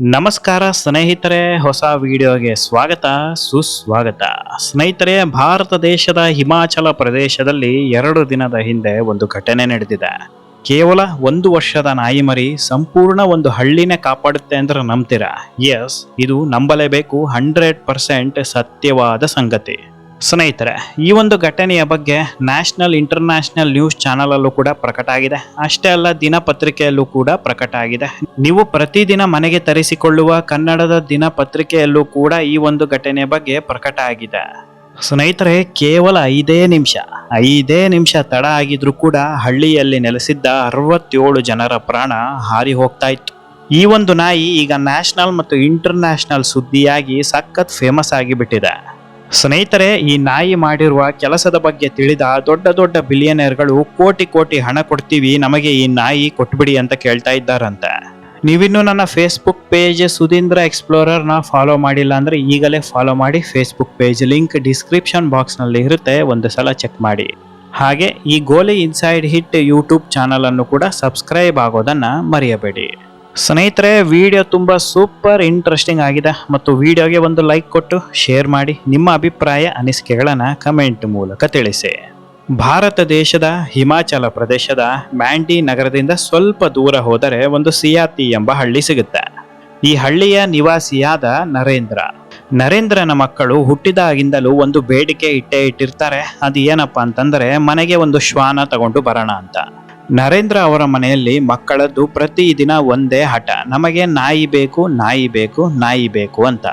ನಮಸ್ಕಾರ ಸ್ನೇಹಿತರೆ, ಹೊಸ ವಿಡಿಯೋಗೆ ಸ್ವಾಗತ, ಸುಸ್ವಾಗತ. ಸ್ನೇಹಿತರೆ, ಭಾರತ ದೇಶದ ಹಿಮಾಚಲ ಪ್ರದೇಶದಲ್ಲಿ ಎರಡು ದಿನದ ಹಿಂದೆ ಒಂದು ಘಟನೆ ನಡೆದಿದೆ. ಕೇವಲ ಒಂದು ವರ್ಷದ ನಾಯಿಮರಿ ಸಂಪೂರ್ಣ ಒಂದು ಹಳ್ಳಿನೇ ಕಾಪಾಡುತ್ತೆ ಅಂದ್ರೆ ನಂಬ್ತೀರಾ? ಎಸ್ ಇದು ನಂಬಲೇಬೇಕು ಹಂಡ್ರೆಡ್ ಪರ್ಸೆಂಟ್ ಸತ್ಯವಾದ ಸಂಗತಿ. ಸ್ನೇಹಿತರೆ, ಈ ಒಂದು ಘಟನೆಯ ಬಗ್ಗೆ ನ್ಯಾಷನಲ್, ಇಂಟರ್ನ್ಯಾಷನಲ್ ನ್ಯೂಸ್ ಚಾನಲ್ ಅಲ್ಲೂ ಕೂಡ ಪ್ರಕಟ ಆಗಿದೆ. ಅಷ್ಟೇ ಅಲ್ಲ, ದಿನಪತ್ರಿಕೆಯಲ್ಲೂ ಕೂಡ ಪ್ರಕಟ ಆಗಿದೆ. ನೀವು ಪ್ರತಿದಿನ ಮನೆಗೆ ತರಿಸಿಕೊಳ್ಳುವ ಕನ್ನಡದ ದಿನಪತ್ರಿಕೆಯಲ್ಲೂ ಕೂಡ ಈ ಒಂದು ಘಟನೆಯ ಬಗ್ಗೆ ಪ್ರಕಟ ಆಗಿದೆ. ಸ್ನೇಹಿತರೆ, ಕೇವಲ ಐದೇ ನಿಮಿಷ ಐದೇ ನಿಮಿಷ ತಡ ಆಗಿದ್ರೂ ಕೂಡ ಹಳ್ಳಿಯಲ್ಲಿ ನೆಲೆಸಿದ್ದ ಅರವತ್ತೇಳು ಜನರ ಪ್ರಾಣ ಹಾರಿ ಹೋಗ್ತಾ ಇತ್ತು. ಈ ಒಂದು ನಾಯಿ ಈಗ ನ್ಯಾಷನಲ್ ಮತ್ತು ಇಂಟರ್ನ್ಯಾಷನಲ್ ಸುದ್ದಿಯಾಗಿ ಸಖತ್ ಫೇಮಸ್ ಆಗಿಬಿಟ್ಟಿದೆ. ಸ್ನೇಹಿತರೆ, ಈ ನಾಯಿ ಮಾಡಿರುವ ಕೆಲಸದ ಬಗ್ಗೆ ತಿಳಿದ ದೊಡ್ಡ ದೊಡ್ಡ ಬಿಲಿಯನರ್ಗಳು ಕೋಟಿ ಕೋಟಿ ಹಣ ಕೊಡ್ತೀವಿ, ನಮಗೆ ಈ ನಾಯಿ ಕೊಟ್ಬಿಡಿ ಅಂತ ಕೇಳ್ತಾ ಇದ್ದಾರಂತೆ. ನೀವಿನ್ನೂ ನನ್ನ ಫೇಸ್ಬುಕ್ ಪೇಜ್ ಸುಧೀಂದ್ರ ಎಕ್ಸ್ಪ್ಲೋರರ್ನ ಫಾಲೋ ಮಾಡಿಲ್ಲ ಅಂದ್ರೆ ಈಗಲೇ ಫಾಲೋ ಮಾಡಿ ಫೇಸ್ಬುಕ್ ಪೇಜ್ ಲಿಂಕ್ ಡಿಸ್ಕ್ರಿಪ್ಷನ್ ಬಾಕ್ಸ್ನಲ್ಲಿ ಇರುತ್ತೆ, ಒಂದು ಸಲ ಚೆಕ್ ಮಾಡಿ. ಹಾಗೆ ಈ ಗೋಲಿ ಇನ್ಸೈಡ್ ಹಿಟ್ ಯೂಟ್ಯೂಬ್ ಚಾನಲನ್ನು ಕೂಡ ಸಬ್ಸ್ಕ್ರೈಬ್ ಆಗೋದನ್ನ ಮರೆಯಬೇಡಿ. ಸ್ನೇಹಿತರೆ ವಿಡಿಯೋ ತುಂಬ ಸೂಪರ್ ಇಂಟ್ರೆಸ್ಟಿಂಗ್ ಆಗಿದೆ ಮತ್ತು ವಿಡಿಯೋಗೆ ಒಂದು ಲೈಕ್ ಕೊಟ್ಟು ಶೇರ್ ಮಾಡಿ. ನಿಮ್ಮ ಅಭಿಪ್ರಾಯ, ಅನಿಸಿಕೆಗಳನ್ನು ಕಮೆಂಟ್ ಮೂಲಕ ತಿಳಿಸಿ. ಭಾರತ ದೇಶದ, ಹಿಮಾಚಲ ಪ್ರದೇಶದ ಮ್ಯಾಂಡಿ ನಗರದಿಂದ ಸ್ವಲ್ಪ ದೂರ ಹೋದರೆ ಒಂದು ಸಿಯಾತಿ ಎಂಬ ಹಳ್ಳಿ ಸಿಗುತ್ತೆ. ಈ ಹಳ್ಳಿಯ ನಿವಾಸಿಯಾದ ನರೇಂದ್ರ. ನರೇಂದ್ರನ ಮಕ್ಕಳು ಹುಟ್ಟಿದಾಗಿಂದಲೂ ಒಂದು ಬೇಡಿಕೆ ಇಟ್ಟೇ ಇಟ್ಟಿರ್ತಾರೆ. ಅದು ಏನಪ್ಪ ಅಂತಂದ್ರೆ, ಮನೆಗೆ ಒಂದು ಶ್ವಾನ ತಗೊಂಡು ಬರೋಣ ಅಂತ. ನರೇಂದ್ರ ಅವರ ಮನೆಯಲ್ಲಿ ಮಕ್ಕಳದ್ದು ಪ್ರತಿದಿನ ಒಂದೇ ಹಠ. ನಮಗೆ ನಾಯಿ ಬೇಕು ನಾಯಿ ಬೇಕು ನಾಯಿ ಬೇಕು ಅಂತ.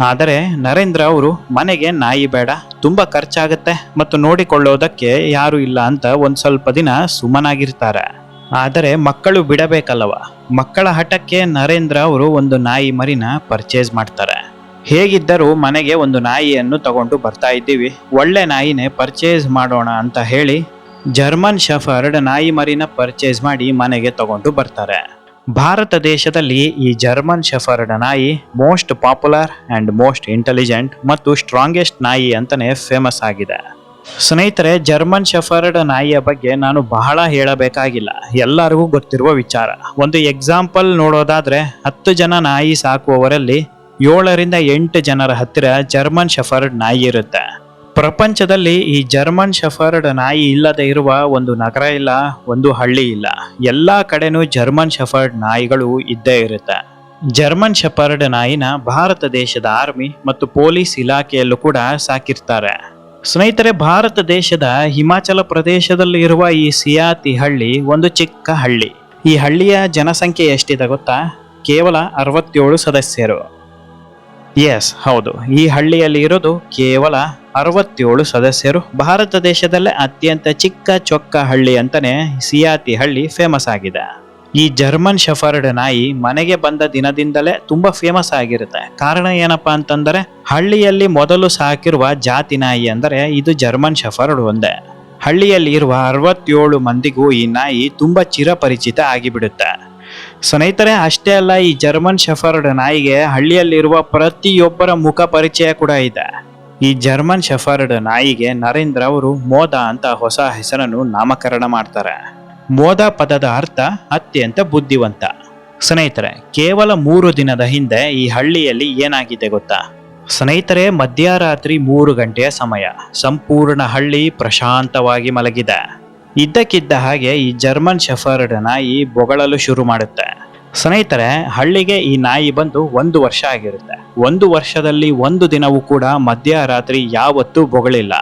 ಆದರೆ ನರೇಂದ್ರ ಅವರು, ಮನೆಗೆ ನಾಯಿ ಬೇಡ, ತುಂಬ ಖರ್ಚಾಗತ್ತೆ ಮತ್ತು ನೋಡಿಕೊಳ್ಳೋದಕ್ಕೆ ಯಾರು ಇಲ್ಲ ಅಂತ ಒಂದು ಸ್ವಲ್ಪ ದಿನ ಸುಮ್ಮನಾಗಿರ್ತಾರೆ. ಆದರೆ ಮಕ್ಕಳು ಬಿಡಬೇಕಲ್ಲವ? ಮಕ್ಕಳ ಹಠಕ್ಕೆ ನರೇಂದ್ರ ಅವರು ಒಂದು ನಾಯಿ ಮರಿನ ಪರ್ಚೇಸ್ ಮಾಡ್ತಾರೆ. ಹೇಗಿದ್ದರೂ ಮನೆಗೆ ಒಂದು ನಾಯಿಯನ್ನು ತಗೊಂಡು ಬರ್ತಾ ಇದ್ದೀವಿ. ಒಳ್ಳೆ ನಾಯಿನೇ ಪರ್ಚೇಸ್ ಮಾಡೋಣ ಅಂತ ಹೇಳಿ ಜರ್ಮನ್ ಶಫರ್ಡ್ ನಾಯಿ ಮರಿನ ಪರ್ಚೇಸ್ ಮಾಡಿ ಮನೆಗೆ ತಗೊಂಡು ಬರ್ತಾರೆ. ಭಾರತ ದೇಶದಲ್ಲಿ ಈ ಜರ್ಮನ್ ಶಫರ್ಡ್ ನಾಯಿ most popular and most intelligent ಮತ್ತು ಸ್ಟ್ರಾಂಗೆಸ್ಟ್ ನಾಯಿ ಅಂತಲೇ ಫೇಮಸ್ ಆಗಿದೆ. ಸ್ನೇಹಿತರೆ, ಜರ್ಮನ್ ಶಫರ್ಡ್ ನಾಯಿಯ ಬಗ್ಗೆ ನಾನು ಬಹಳ ಹೇಳಬೇಕಾಗಿಲ್ಲ. ಎಲ್ಲರಿಗೂ ಗೊತ್ತಿರುವ ವಿಚಾರ. ಒಂದು ಎಕ್ಸಾಂಪಲ್ ನೋಡೋದಾದ್ರೆ, ಹತ್ತು ಜನ ನಾಯಿ ಸಾಕುವವರಲ್ಲಿ ಏಳರಿಂದ ಎಂಟು ಜನರ ಹತ್ತಿರ ಜರ್ಮನ್ ಶಫರ್ಡ್ ನಾಯಿ ಇರುತ್ತೆ. ಪ್ರಪಂಚದಲ್ಲಿ ಈ ಜರ್ಮನ್ ಶಫರ್ಡ್ ನಾಯಿ ಇಲ್ಲದೆ ಇರುವ ಒಂದು ನಗರ ಇಲ್ಲ, ಒಂದು ಹಳ್ಳಿ ಇಲ್ಲ. ಎಲ್ಲ ಕಡೆನೂ ಜರ್ಮನ್ ಶಫರ್ಡ್ ನಾಯಿಗಳು ಇದ್ದೇ ಇರುತ್ತೆ. ಜರ್ಮನ್ ಶಫರ್ಡ್ ನಾಯಿನ ಭಾರತ ದೇಶದ ಆರ್ಮಿ ಮತ್ತು ಪೊಲೀಸ್ ಇಲಾಖೆಯಲ್ಲೂ ಕೂಡ ಸಾಕಿರ್ತಾರೆ. ಸ್ನೇಹಿತರೆ, ಭಾರತ ದೇಶದ ಹಿಮಾಚಲ ಪ್ರದೇಶದಲ್ಲಿ ಇರುವ ಈ ಸಿಯಾತಿ ಹಳ್ಳಿ ಒಂದು ಚಿಕ್ಕ ಹಳ್ಳಿ. ಈ ಹಳ್ಳಿಯ ಜನಸಂಖ್ಯೆ ಎಷ್ಟಿದೆ ಗೊತ್ತಾ? ಕೇವಲ ಅರವತ್ತೇಳು ಸದಸ್ಯರು. ಎಸ್ ಹೌದು. ಈ ಹಳ್ಳಿಯಲ್ಲಿ ಇರೋದು ಕೇವಲ ಅರವತ್ತೇಳು ಸದಸ್ಯರು. ಭಾರತ ದೇಶದಲ್ಲೇ ಅತ್ಯಂತ ಚಿಕ್ಕ ಚೊಕ್ಕ ಹಳ್ಳಿ ಅಂತಾನೆ ಸಿಯಾತಿ ಹಳ್ಳಿ ಫೇಮಸ್ ಆಗಿದೆ. ಈ ಜರ್ಮನ್ ಶಫರ್ಡ್ ನಾಯಿ ಮನೆಗೆ ಬಂದ ದಿನದಿಂದಲೇ ತುಂಬಾ ಫೇಮಸ್ ಆಗಿರುತ್ತೆ. ಕಾರಣ ಏನಪ್ಪಾ ಅಂತಂದರೆ, ಹಳ್ಳಿಯಲ್ಲಿ ಮೊದಲು ಸಾಕಿರುವ ಜಾತಿ ನಾಯಿ ಅಂದರೆ ಇದು ಜರ್ಮನ್ ಶಫರ್ಡ್ ಒಂದೇ. ಹಳ್ಳಿಯಲ್ಲಿ ಇರುವ ಅರವತ್ತೇಳು ಮಂದಿಗೂ ಈ ನಾಯಿ ತುಂಬಾ ಚಿರಪರಿಚಿತ ಆಗಿಬಿಡುತ್ತೆ. ಸ್ನೇಹಿತರೆ, ಅಷ್ಟೇ ಅಲ್ಲ, ಈ ಜರ್ಮನ್ ಶೆಫರ್ಡ್ ನಾಯಿಗೆ ಹಳ್ಳಿಯಲ್ಲಿರುವ ಪ್ರತಿಯೊಬ್ಬರ ಮುಖ ಪರಿಚಯ ಕೂಡ ಇದೆ. ಈ ಜರ್ಮನ್ ಶೆಫರ್ಡ್ ನಾಯಿಗೆ ನರೇಂದ್ರ ಅವರು ಮೋದ ಅಂತ ಹೊಸ ಹೆಸರನ್ನು ನಾಮಕರಣ ಮಾಡ್ತಾರೆ. ಮೋದ ಪದದ ಅರ್ಥ ಅತ್ಯಂತ ಬುದ್ಧಿವಂತ. ಸ್ನೇಹಿತರೆ, ಕೇವಲ ಮೂರು ದಿನದ ಹಿಂದೆ ಈ ಹಳ್ಳಿಯಲ್ಲಿ ಏನಾಗಿದೆ ಗೊತ್ತಾ? ಸ್ನೇಹಿತರೆ, ಮಧ್ಯರಾತ್ರಿ ಮೂರು ಗಂಟೆಯ ಸಮಯ. ಸಂಪೂರ್ಣ ಹಳ್ಳಿ ಪ್ರಶಾಂತವಾಗಿ ಮಲಗಿದೆ. ಇದ್ದಕ್ಕಿದ್ದ ಹಾಗೆ ಈ ಜರ್ಮನ್ ಶೆಫರ್ಡ್ ನಾಯಿ ಬೊಗಳಲು ಶುರು ಮಾಡುತ್ತೆ. ಸ್ನೇಹಿತರೆ, ಹಳ್ಳಿಗೆ ಈ ನಾಯಿ ಬಂದು ಒಂದು ವರ್ಷ ಆಗಿರುತ್ತೆ. ಒಂದು ವರ್ಷದಲ್ಲಿ ಒಂದು ದಿನವೂ ಕೂಡ ಮಧ್ಯರಾತ್ರಿ ಯಾವತ್ತೂ ಬೊಗಳಿಲ್ಲ.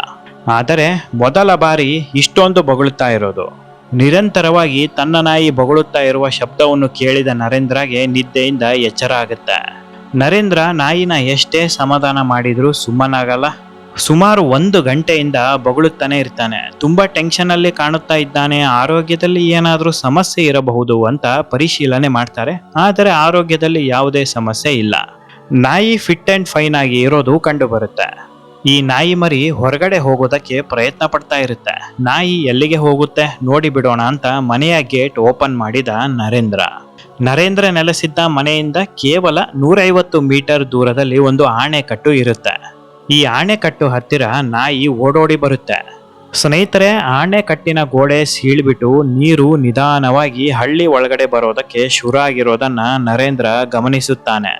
ಆದರೆ ಮೊದಲ ಬಾರಿ ಇಷ್ಟೊಂದು ಬೊಗಳುತ್ತಾ ಇರೋದು. ನಿರಂತರವಾಗಿ ತನ್ನ ನಾಯಿ ಬೊಗಳುತ್ತಾ ಇರುವ ಶಬ್ದವನ್ನು ಕೇಳಿದ ನರೇಂದ್ರಗೆ ನಿದ್ದೆಯಿಂದ ಎಚ್ಚರ ಆಗುತ್ತೆ. ನರೇಂದ್ರ ನಾಯಿನ ಎಷ್ಟೇ ಸಮಾಧಾನ ಮಾಡಿದರೂ ಸುಮ್ಮನಾಗಲ್ಲ. ಸುಮಾರು ಒಂದು ಗಂಟೆಯಿಂದ ಬೊಗಳುತ್ತಾನೆ ಇರ್ತಾನೆ. ತುಂಬಾ ಟೆನ್ಷನ್ ಅಲ್ಲಿ ಕಾಣುತ್ತಾ ಇದ್ದಾನೆ. ಆರೋಗ್ಯದಲ್ಲಿ ಏನಾದರೂ ಸಮಸ್ಯೆ ಇರಬಹುದು ಅಂತ ಪರಿಶೀಲನೆ ಮಾಡ್ತಾರೆ. ಆದರೆ ಆರೋಗ್ಯದಲ್ಲಿ ಯಾವುದೇ ಸಮಸ್ಯೆ ಇಲ್ಲ. ನಾಯಿ ಫಿಟ್ ಅಂಡ್ ಫೈನ್ ಆಗಿ ಇರೋದು ಕಂಡುಬರುತ್ತೆ. ಈ ನಾಯಿ ಮರಿ ಹೊರಗಡೆ ಹೋಗೋದಕ್ಕೆ ಪ್ರಯತ್ನ ಪಡ್ತಾ ಇರುತ್ತೆ. ನಾಯಿ ಎಲ್ಲಿಗೆ ಹೋಗುತ್ತೆ? ನೋಡಿ ಬಿಡೋಣ ಅಂತ ಮನೆಯ ಗೇಟ್ ಓಪನ್ ಮಾಡಿದ ನರೇಂದ್ರ. ನರೇಂದ್ರ ನೆಲೆಸಿದ್ದ ಮನೆಯಿಂದ ಕೇವಲ ನೂರೈವತ್ತು ಮೀಟರ್ ದೂರದಲ್ಲಿ ಒಂದು ಆಣೆಕಟ್ಟು ಇರುತ್ತೆ. ಈ ಆಣೆಕಟ್ಟು ಹತ್ತಿರ ನಾಯಿ ಓಡೋಡಿ ಬರುತ್ತೆ. ಸ್ನೇಹಿತರೆ ಆಣೆಕಟ್ಟಿನ ಗೋಡೆ ಸೀಳ್ಬಿಟ್ಟು ನೀರು ನಿಧಾನವಾಗಿ ಹಳ್ಳಿ ಒಳಗಡೆ ಬರೋದಕ್ಕೆ ಶುರು ಆಗಿರೋದನ್ನ ನರೇಂದ್ರ ಗಮನಿಸುತ್ತಾನೆ.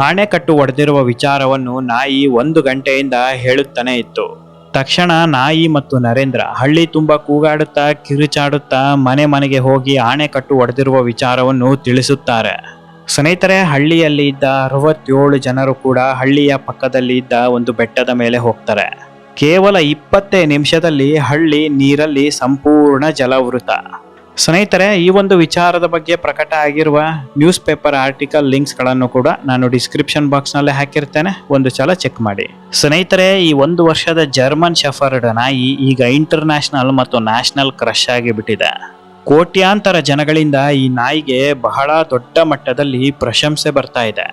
ಆಣೆಕಟ್ಟು ಒಡೆದಿರುವ ವಿಚಾರವನ್ನು ನಾಯಿ ಒಂದು ಗಂಟೆಯಿಂದ ಹೇಳುತ್ತಾನೆ ಇತ್ತು. ತಕ್ಷಣ ನಾಯಿ ಮತ್ತು ನರೇಂದ್ರ ಹಳ್ಳಿ ತುಂಬ ಕೂಗಾಡುತ್ತಾ ಕಿರುಚಾಡುತ್ತಾ ಮನೆ ಮನೆಗೆ ಹೋಗಿ ಆಣೆಕಟ್ಟು ಒಡೆದಿರುವ ವಿಚಾರವನ್ನು ತಿಳಿಸುತ್ತಾರೆ. ಸ್ನೇಹಿತರೆ, ಹಳ್ಳಿಯಲ್ಲಿ ಇದ್ದ ಅರವತ್ತೇಳು ಜನರು ಕೂಡ ಹಳ್ಳಿಯ ಪಕ್ಕದಲ್ಲಿ ಇದ್ದ ಒಂದು ಬೆಟ್ಟದ ಮೇಲೆ ಹೋಗ್ತಾರೆ. ಕೇವಲ ಇಪ್ಪತ್ತೇ ನಿಮಿಷದಲ್ಲಿ ಹಳ್ಳಿ ನೀರಲ್ಲಿ ಸಂಪೂರ್ಣ ಜಲವೃತ. ಸ್ನೇಹಿತರೆ, ಈ ಒಂದು ವಿಚಾರದ ಬಗ್ಗೆ ಪ್ರಕಟ ಆಗಿರುವ ನ್ಯೂಸ್ ಪೇಪರ್ ಆರ್ಟಿಕಲ್ ಲಿಂಕ್ಸ್ಗಳನ್ನು ಕೂಡ ನಾನು ಡಿಸ್ಕ್ರಿಪ್ಷನ್ ಬಾಕ್ಸ್ನಲ್ಲೇ ಹಾಕಿರ್ತೇನೆ. ಒಂದು ಸಲ ಚೆಕ್ ಮಾಡಿ. ಸ್ನೇಹಿತರೆ, ಈ ಒಂದು ವರ್ಷದ ಜರ್ಮನ್ ಶೆಫರ್ಡ್ ನಾಯಿ ಈಗ ಇಂಟರ್ನ್ಯಾಷನಲ್ ಮತ್ತು ನ್ಯಾಷನಲ್ ಕ್ರಶ್ ಆಗಿಬಿಟ್ಟಿದೆ. ಕೋಟ್ಯಾಂತರ ಜನಗಳಿಂದ ಈ ನಾಯಿಗೆ ಬಹಳ ದೊಡ್ಡ ಮಟ್ಟದಲ್ಲಿ ಪ್ರಶಂಸೆ ಬರ್ತಾ ಇದೆ.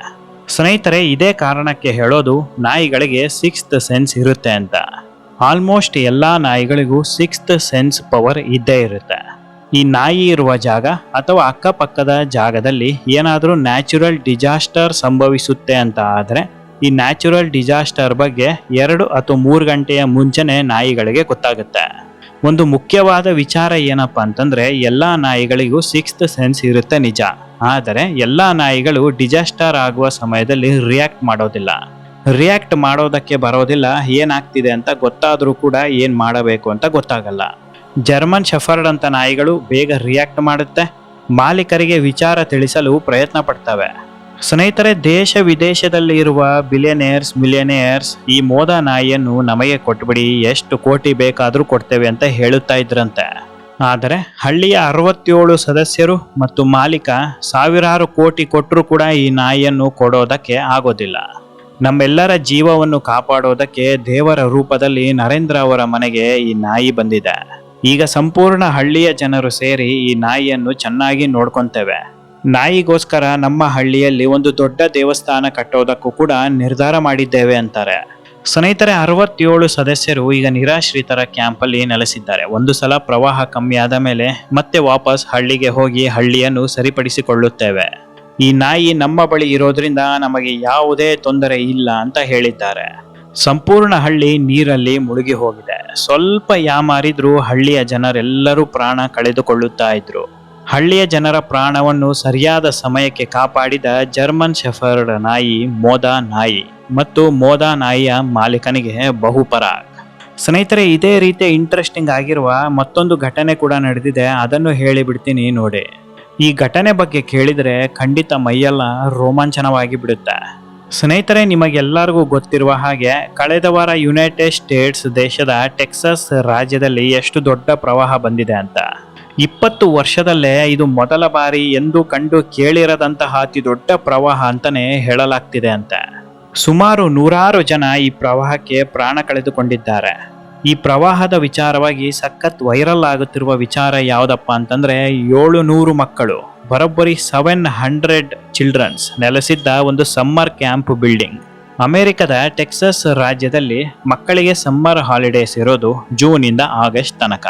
ಸ್ನೇಹಿತರೆ, ಇದೇ ಕಾರಣಕ್ಕೆ ಹೇಳೋದು ನಾಯಿಗಳಿಗೆ ಸಿಕ್ಸ್ತ್ ಸೆನ್ಸ್ ಇರುತ್ತೆ ಅಂತ. ಆಲ್ಮೋಸ್ಟ್ ಎಲ್ಲ ನಾಯಿಗಳಿಗೂ ಸಿಕ್ಸ್ತ್ ಸೆನ್ಸ್ ಪವರ್ ಇದ್ದೇ ಇರುತ್ತೆ. ಈ ನಾಯಿ ಇರುವ ಜಾಗ ಅಥವಾ ಅಕ್ಕಪಕ್ಕದ ಜಾಗದಲ್ಲಿ ಏನಾದರೂ ನ್ಯಾಚುರಲ್ ಡಿಜಾಸ್ಟರ್ ಸಂಭವಿಸುತ್ತೆ ಅಂತ ಆದರೆ, ಈ ನ್ಯಾಚುರಲ್ ಡಿಜಾಸ್ಟರ್ ಬಗ್ಗೆ ಎರಡು ಅಥವಾ ಮೂರು ಗಂಟೆಯ ಮುಂಚೆನೆ ನಾಯಿಗಳಿಗೆ ಗೊತ್ತಾಗುತ್ತೆ. ಒಂದು ಮುಖ್ಯವಾದ ವಿಚಾರ ಏನಪ್ಪ ಅಂತಂದ್ರೆ, ಎಲ್ಲಾ ನಾಯಿಗಳಿಗೂ ಸಿಕ್ಸ್ತ್ ಸೆನ್ಸ್ ಇರುತ್ತೆ ನಿಜ. ಆದರೆ ಎಲ್ಲಾ ನಾಯಿಗಳು ಡಿಜಾಸ್ಟರ್ ಆಗುವ ಸಮಯದಲ್ಲಿ ರಿಯಾಕ್ಟ್ ಮಾಡೋದಿಲ್ಲ. ರಿಯಾಕ್ಟ್ ಮಾಡೋದಕ್ಕೆ ಬರೋದಿಲ್ಲ, ಏನಾಗ್ತಿದೆ ಅಂತ ಗೊತ್ತಾದರೂ ಕೂಡ ಏನು ಮಾಡಬೇಕು ಅಂತ ಗೊತ್ತಾಗಲ್ಲ. ಜರ್ಮನ್ ಶೆಫರ್ಡ್ ಅಂತ ನಾಯಿಗಳು ಬೇಗ ರಿಯಾಕ್ಟ್ ಮಾಡುತ್ತೆ. ಮಾಲೀಕರಿಗೆ ವಿಚಾರ ತಿಳಿಸಲು ಪ್ರಯತ್ನ ಪಡ್ತವೆ. ಸ್ನೇಹಿತರೆ, ದೇಶ ವಿದೇಶದಲ್ಲಿ ಇರುವ ಬಿಲಿಯನೇರ್ಸ್ ಮಿಲಿಯನೇರ್ಸ್ ಈ ಮೋದ ನಾಯಿಯನ್ನು ನಮಗೆ ಕೊಟ್ಬಿಡಿ, ಎಷ್ಟು ಕೋಟಿ ಬೇಕಾದರೂ ಕೊಡ್ತೇವೆ ಅಂತ ಹೇಳುತ್ತಾ ಇದ್ರಂತೆ. ಆದರೆ ಹಳ್ಳಿಯ ಅರವತ್ತೇಳು ಸದಸ್ಯರು ಮತ್ತು ಮಾಲೀಕ ಸಾವಿರಾರು ಕೋಟಿ ಕೊಟ್ಟರು ಕೂಡ ಈ ನಾಯಿಯನ್ನು ಕೊಡೋದಕ್ಕೆ ಆಗೋದಿಲ್ಲ. ನಮ್ಮೆಲ್ಲರ ಜೀವವನ್ನು ಕಾಪಾಡೋದಕ್ಕೆ ದೇವರ ರೂಪದಲ್ಲಿ ನರೇಂದ್ರ ಅವರ ಮನೆಗೆ ಈ ನಾಯಿ ಬಂದಿದೆ. ಈಗ ಸಂಪೂರ್ಣ ಹಳ್ಳಿಯ ಜನರು ಸೇರಿ ಈ ನಾಯಿಯನ್ನು ಚೆನ್ನಾಗಿ ನೋಡ್ಕೊಂತೇವೆ. ನಾಯಿಗೋಸ್ಕರ ನಮ್ಮ ಹಳ್ಳಿಯಲ್ಲಿ ಒಂದು ದೊಡ್ಡ ದೇವಸ್ಥಾನ ಕಟ್ಟೋದಕ್ಕೂ ಕೂಡ ನಿರ್ಧಾರ ಮಾಡಿದ್ದೇವೆ ಅಂತಾರೆ. ಸ್ನೇಹಿತರೆ, ಅರವತ್ತೇಳು ಸದಸ್ಯರು ಈಗ ನಿರಾಶ್ರಿತರ ಕ್ಯಾಂಪಲ್ಲಿ ನೆಲೆಸಿದ್ದಾರೆ. ಒಂದು ಸಲ ಪ್ರವಾಹ ಕಮ್ಮಿ ಆದ ಮೇಲೆ ಮತ್ತೆ ವಾಪಸ್ ಹಳ್ಳಿಗೆ ಹೋಗಿ ಹಳ್ಳಿಯನ್ನು ಸರಿಪಡಿಸಿಕೊಳ್ಳುತ್ತೇವೆ. ಈ ನಾಯಿ ನಮ್ಮ ಬಳಿ ಇರೋದ್ರಿಂದ ನಮಗೆ ಯಾವುದೇ ತೊಂದರೆ ಇಲ್ಲ ಅಂತ ಹೇಳಿದ್ದಾರೆ. ಸಂಪೂರ್ಣ ಹಳ್ಳಿ ನೀರಲ್ಲಿ ಮುಳುಗಿ ಹೋಗಿದೆ. ಸ್ವಲ್ಪ ಯಾಮಾರಿದ್ರೂ ಹಳ್ಳಿಯ ಜನರೆಲ್ಲರೂ ಪ್ರಾಣ ಕಳೆದುಕೊಳ್ಳುತ್ತಾ ಇದ್ರು. ಹಳ್ಳಿಯ ಜನರ ಪ್ರಾಣವನ್ನು ಸರಿಯಾದ ಸಮಯಕ್ಕೆ ಕಾಪಾಡಿದ ಜರ್ಮನ್ ಶೆಫರ್ಡ್ ನಾಯಿ ಮೋದಾ ನಾಯಿ ಮತ್ತು ಮೋದಾ ನಾಯಿಯ ಮಾಲೀಕನಿಗೆ ಬಹುಪರ ಸ್ನೇಹಿತರೆ, ಇದೇ ರೀತಿಯ ಇಂಟ್ರೆಸ್ಟಿಂಗ್ ಆಗಿರುವ ಮತ್ತೊಂದು ಘಟನೆ ಕೂಡ ನಡೆದಿದೆ. ಅದನ್ನು ಹೇಳಿಬಿಡ್ತೀನಿ ನೋಡಿ. ಈ ಘಟನೆ ಬಗ್ಗೆ ಕೇಳಿದರೆ ಖಂಡಿತ ಮೈಯೆಲ್ಲ ರೋಮಾಂಚನವಾಗಿ ಬಿಡುತ್ತೆ. ಸ್ನೇಹಿತರೆ, ನಿಮಗೆಲ್ಲರಿಗೂ ಗೊತ್ತಿರುವ ಹಾಗೆ ಕಳೆದ ವಾರ ಯುನೈಟೆಡ್ ಸ್ಟೇಟ್ಸ್ ದೇಶದ ಟೆಕ್ಸಸ್ ರಾಜ್ಯದಲ್ಲಿ ಎಷ್ಟು ದೊಡ್ಡ ಪ್ರವಾಹ ಬಂದಿದೆ ಅಂತ. ಇಪ್ಪತ್ತು ವರ್ಷದಲ್ಲೇ ಇದು ಮೊದಲ ಬಾರಿ ಎಂದು ಕಂಡು ಕೇಳಿರದಂತಹ ಅತಿ ದೊಡ್ಡ ಪ್ರವಾಹ ಅಂತಾನೆ ಹೇಳಲಾಗ್ತಿದೆ ಅಂತ. ಸುಮಾರು ನೂರಾರು ಜನ ಈ ಪ್ರವಾಹಕ್ಕೆ ಪ್ರಾಣ ಕಳೆದುಕೊಂಡಿದ್ದಾರೆ. ಈ ಪ್ರವಾಹದ ವಿಚಾರವಾಗಿ ಸಖತ್ ವೈರಲ್ ಆಗುತ್ತಿರುವ ವಿಚಾರ ಯಾವುದಪ್ಪ ಅಂತಂದ್ರೆ ಏಳು ನೂರು ಮಕ್ಕಳು, ಬರೋಬ್ಬರಿ ಸೆವೆನ್ ಹಂಡ್ರೆಡ್ ಚಿಲ್ಡ್ರನ್ಸ್ ನೆಲೆಸಿದ್ದ ಒಂದು ಸಮ್ಮರ್ ಕ್ಯಾಂಪ್ ಬಿಲ್ಡಿಂಗ್. ಅಮೆರಿಕದ ಟೆಕ್ಸಸ್ ರಾಜ್ಯದಲ್ಲಿ ಮಕ್ಕಳಿಗೆ ಸಮ್ಮರ್ ಹಾಲಿಡೇಸ್ ಇರೋದು ಜೂನ್ ಇಂದ ಆಗಸ್ಟ್ ತನಕ.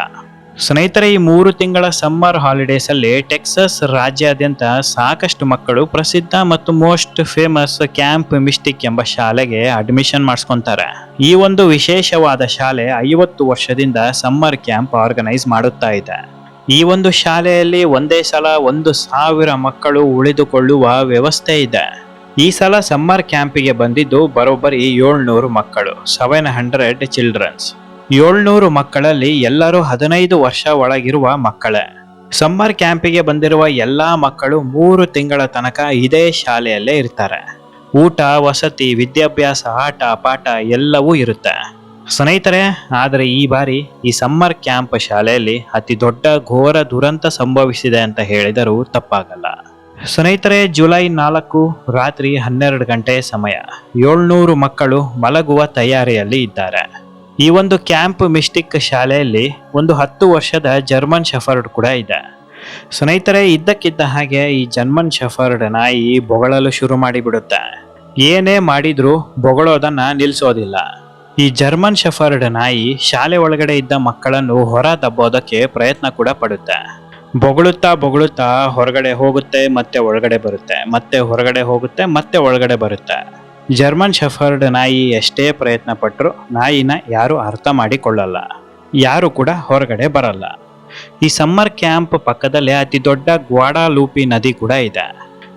ಸ್ನೇಹಿತರೆ, ಈ ಮೂರು ತಿಂಗಳ ಸಮ್ಮರ್ ಹಾಲಿಡೇಸ್ ಅಲ್ಲಿ ಟೆಕ್ಸಸ್ ರಾಜ್ಯಾದ್ಯಂತ ಸಾಕಷ್ಟು ಮಕ್ಕಳು ಪ್ರಸಿದ್ಧ ಮತ್ತು ಮೋಸ್ಟ್ ಫೇಮಸ್ ಕ್ಯಾಂಪ್ ಮಿಸ್ಟಿಕ್ ಎಂಬ ಶಾಲೆಗೆ ಅಡ್ಮಿಷನ್ ಮಾಡಿಸ್ಕೊಂತಾರೆ. ಈ ಒಂದು ವಿಶೇಷವಾದ ಶಾಲೆ ಐವತ್ತು ವರ್ಷದಿಂದ ಸಮ್ಮರ್ ಕ್ಯಾಂಪ್ ಆರ್ಗನೈಸ್ ಮಾಡುತ್ತಾ ಇದೆ. ಈ ಒಂದು ಶಾಲೆಯಲ್ಲಿ ಒಂದೇ ಸಲ ಒಂದು ಸಾವಿರ ಮಕ್ಕಳು ಉಳಿದುಕೊಳ್ಳುವ ವ್ಯವಸ್ಥೆ ಇದೆ. ಈ ಸಲ ಸಮ್ಮರ್ ಕ್ಯಾಂಪಿಗೆ ಬಂದಿದ್ದು ಬರೋಬ್ಬರಿ ಏಳ್ನೂರು ಮಕ್ಕಳು ಸೆವೆನ್ ಹಂಡ್ರೆಡ್ ಚಿಲ್ಡ್ರನ್ಸ್ ಏಳ್ನೂರು ಮಕ್ಕಳಲ್ಲಿ ಎಲ್ಲರೂ ಹದಿನೈದು ವರ್ಷ ಒಳಗಿರುವ ಮಕ್ಕಳೇ. ಸಮ್ಮರ್ ಕ್ಯಾಂಪಿಗೆ ಬಂದಿರುವ ಎಲ್ಲಾ ಮಕ್ಕಳು ಮೂರು ತಿಂಗಳ ತನಕ ಇದೇ ಶಾಲೆಯಲ್ಲೇ ಇರ್ತಾರೆ. ಊಟ, ವಸತಿ, ವಿದ್ಯಾಭ್ಯಾಸ, ಆಟ, ಪಾಠ ಎಲ್ಲವೂ ಇರುತ್ತೆ. ಸ್ನೇಹಿತರೆ, ಆದರೆ ಈ ಬಾರಿ ಈ ಸಮ್ಮರ್ ಕ್ಯಾಂಪ್ ಶಾಲೆಯಲ್ಲಿ ಅತಿ ದೊಡ್ಡ ಘೋರ ದುರಂತ ಸಂಭವಿಸಿದೆ ಅಂತ ಹೇಳಿದರೂ ತಪ್ಪಾಗಲ್ಲ. ಸ್ನೇಹಿತರೆ, ಜುಲೈ ನಾಲ್ಕು ರಾತ್ರಿ ಹನ್ನೆರಡು ಗಂಟೆ ಸಮಯ ಏಳ್ನೂರು ಮಕ್ಕಳು ಮಲಗುವ ತಯಾರಿಯಲ್ಲಿ ಇದ್ದಾರೆ. ಈ ಒಂದು ಕ್ಯಾಂಪ್ ಮಿಸ್ಟಿಕ್ ಶಾಲೆಯಲ್ಲಿ ಒಂದು ಹತ್ತು ವರ್ಷದ ಜರ್ಮನ್ ಶೆಫರ್ಡ್ ಕೂಡ ಇದೆ. ಸ್ನೇಹಿತರೆ, ಇದ್ದಕ್ಕಿದ್ದ ಹಾಗೆ ಈ ಜರ್ಮನ್ ಶೆಫರ್ಡ್ ನಾಯಿ ಬೊಗಳಲು ಶುರು ಮಾಡಿಬಿಡುತ್ತೆ. ಏನೇ ಮಾಡಿದ್ರೂ ಬೊಗಳೋದನ್ನ ನಿಲ್ಲಿಸೋದಿಲ್ಲ ಈ ಜರ್ಮನ್ ಶೆಫರ್ಡ್ ನಾಯಿ ಶಾಲೆ ಒಳಗಡೆ ಇದ್ದ ಮಕ್ಕಳನ್ನು ಹೊರ ದಬ್ಬೋದಕ್ಕೆ ಪ್ರಯತ್ನ ಕೂಡ ಪಡುತ್ತೆ. ಬೊಗಳುತ್ತಾ ಬೊಗಳುತ್ತಾ ಹೊರಗಡೆ ಹೋಗುತ್ತೆ, ಮತ್ತೆ ಒಳಗಡೆ ಬರುತ್ತೆ, ಮತ್ತೆ ಹೊರಗಡೆ ಹೋಗುತ್ತೆ, ಮತ್ತೆ ಒಳಗಡೆ ಬರುತ್ತೆ. ಜರ್ಮನ್ ಶೆಫರ್ಡ್ ನಾಯಿ ಎಷ್ಟೇ ಪ್ರಯತ್ನ ಪಟ್ಟರು ನಾಯಿನ ಯಾರು ಅರ್ಥ ಮಾಡಿಕೊಳ್ಳಲ್ಲ. ಯಾರು ಕೂಡ ಹೊರಗಡೆ ಬರಲ್ಲ. ಈ ಸಮ್ಮರ್ ಕ್ಯಾಂಪ್ ಪಕ್ಕದಲ್ಲೇ ಅತಿ ದೊಡ್ಡ ಗ್ವಾಡಾಲೂಪಿ ನದಿ ಕೂಡ ಇದೆ.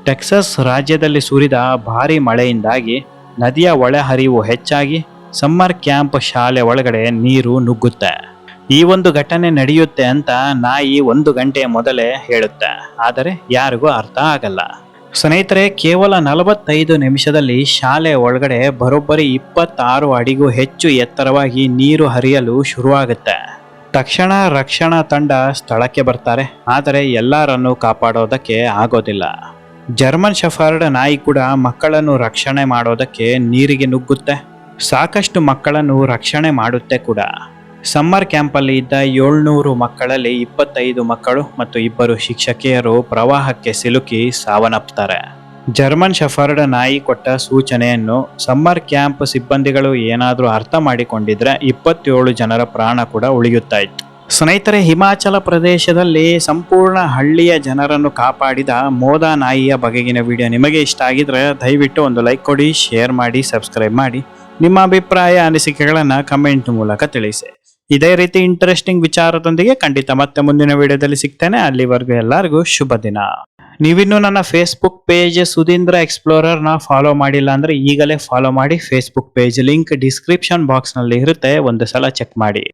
ಟೆಕ್ಸಸ್ ರಾಜ್ಯದಲ್ಲಿ ಸುರಿದ ಭಾರಿ ಮಳೆಯಿಂದಾಗಿ ನದಿಯ ಒಳಹರಿವು ಹೆಚ್ಚಾಗಿ ಸಮ್ಮರ್ ಕ್ಯಾಂಪ್ ಶಾಲೆ ಒಳಗಡೆ ನೀರು ನುಗ್ಗುತ್ತೆ. ಈ ಒಂದು ಘಟನೆ ನಡೆಯುತ್ತೆ ಅಂತ ನಾಯಿ ಒಂದು ಗಂಟೆಯ ಮೊದಲೇ ಹೇಳುತ್ತೆ. ಆದರೆ ಯಾರಿಗೂ ಅರ್ಥ ಆಗಲ್ಲ. ಸ್ನೇಹಿತರೆ, ಕೇವಲ ನಲವತ್ತೈದು ನಿಮಿಷದಲ್ಲಿ ಶಾಲೆ ಒಳಗಡೆ ಬರೋಬ್ಬರಿ ಇಪ್ಪತ್ತಾರು ಅಡಿಗೂ ಹೆಚ್ಚು ಎತ್ತರವಾಗಿ ನೀರು ಹರಿಯಲು ಶುರುವಾಗುತ್ತೆ. ತಕ್ಷಣ ರಕ್ಷಣಾ ತಂಡ ಸ್ಥಳಕ್ಕೆ ಬರ್ತಾರೆ, ಆದರೆ ಎಲ್ಲರನ್ನು ಕಾಪಾಡೋದಕ್ಕೆ ಆಗೋದಿಲ್ಲ. ಜರ್ಮನ್ ಶಫರ್ಡ್ ನಾಯಿ ಕೂಡ ಮಕ್ಕಳನ್ನು ರಕ್ಷಣೆ ಮಾಡೋದಕ್ಕೆ ನೀರಿಗೆ ನುಗ್ಗುತ್ತೆ. ಸಾಕಷ್ಟು ಮಕ್ಕಳನ್ನು ರಕ್ಷಣೆ ಮಾಡುತ್ತೆ ಕೂಡ. ಸಮ್ಮರ್ ಕ್ಯಾಂಪಲ್ಲಿ ಇದ್ದ ಏಳ್ನೂರು ಮಕ್ಕಳಲ್ಲಿ ಇಪ್ಪತ್ತೈದು ಮಕ್ಕಳು ಮತ್ತು ಇಬ್ಬರು ಶಿಕ್ಷಕಿಯರು ಪ್ರವಾಹಕ್ಕೆ ಸಿಲುಕಿ ಸಾವನ್ನಪ್ತಾರೆ ಜರ್ಮನ್ ಶಫರ್ಡ್ ನಾಯಿ ಕೊಟ್ಟ ಸೂಚನೆಯನ್ನು ಸಮ್ಮರ್ ಕ್ಯಾಂಪ್ ಸಿಬ್ಬಂದಿಗಳು ಏನಾದರೂ ಅರ್ಥ ಮಾಡಿಕೊಂಡಿದ್ರೆ ಇಪ್ಪತ್ತೇಳು ಜನರ ಪ್ರಾಣ ಕೂಡ ಉಳಿಯುತ್ತಾ ಇತ್ತು. ಸ್ನೇಹಿತರೆ, ಹಿಮಾಚಲ ಪ್ರದೇಶದಲ್ಲಿ ಸಂಪೂರ್ಣ ಹಳ್ಳಿಯ ಜನರನ್ನು ಕಾಪಾಡಿದ ಮೋದಾ ನಾಯಿಯ ಬಗೆಗಿನ ವಿಡಿಯೋ ನಿಮಗೆ ಇಷ್ಟ ಆಗಿದ್ರೆ ದಯವಿಟ್ಟು ಒಂದು ಲೈಕ್ ಕೊಡಿ, ಶೇರ್ ಮಾಡಿ, ಸಬ್ಸ್ಕ್ರೈಬ್ ಮಾಡಿ. ನಿಮ್ಮ ಅಭಿಪ್ರಾಯ ಅನಿಸಿಕೆಗಳನ್ನು ಕಮೆಂಟ್ ಮೂಲಕ ತಿಳಿಸಿ. ಇದೇ ರೀತಿ ಇಂಟ್ರೆಸ್ಟಿಂಗ್ ವಿಚಾರದೊಂದಿಗೆ ಖಂಡಿತ ಮತ್ತೆ ಮುಂದಿನ ವಿಡಿಯೋದಲ್ಲಿ ಸಿಗ್ತೇನೆ. ಅಲ್ಲಿವರೆಗೂ ಎಲ್ಲರಿಗೂ ಶುಭ ದಿನ. ನೀವಿನ್ನೂ ನನ್ನ ಫೇಸ್ಬುಕ್ ಪೇಜ್ ಸುಧೀಂದ್ರ ಎಕ್ಸ್ಪ್ಲೋರರ್ನ ಫಾಲೋ ಮಾಡಿಲ್ಲ ಅಂದ್ರೆ ಈಗಲೇ ಫಾಲೋ ಮಾಡಿ ಫೇಸ್ಬುಕ್ ಪೇಜ್ ಲಿಂಕ್ ಡಿಸ್ಕ್ರಿಪ್ಷನ್ ಬಾಕ್ಸ್ನಲ್ಲಿ ಇರುತ್ತೆ. ಒಂದು ಸಲ ಚೆಕ್ ಮಾಡಿ.